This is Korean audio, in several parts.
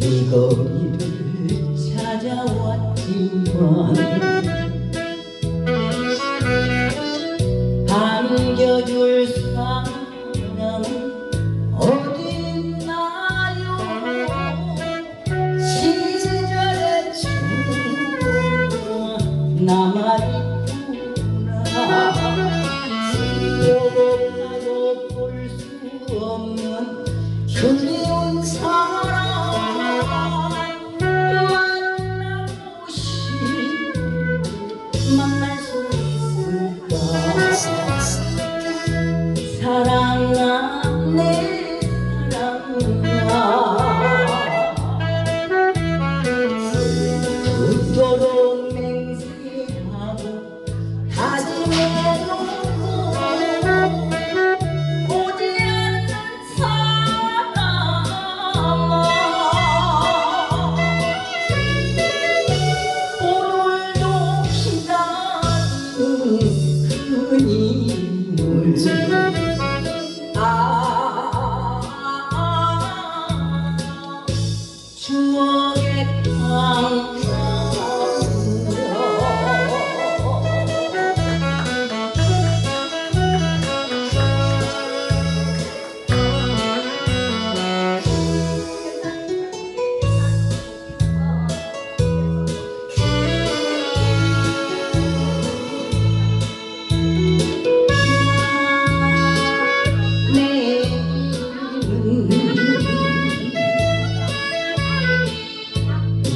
이거리를 찾아왔지만 반겨줄 사람은 어딨나요? 시절의 추억 남아 만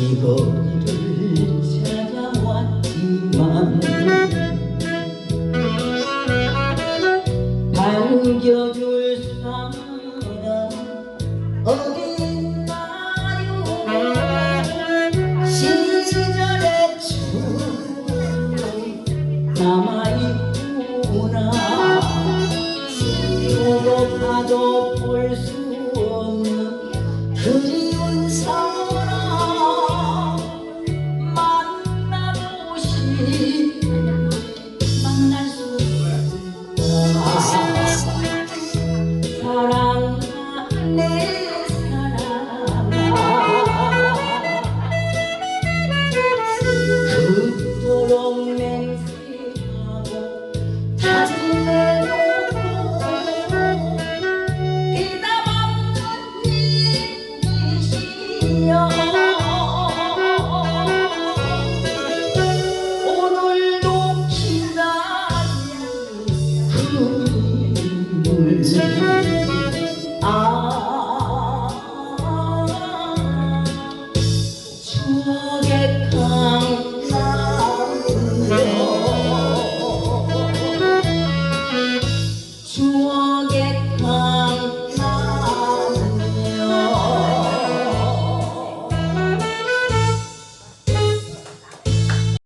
이 거리를 찾아왔지만 반겨줄 사람 어딨나요 시절의 추억 남아있구나 보고 봐도 볼 수 없는 그리 그님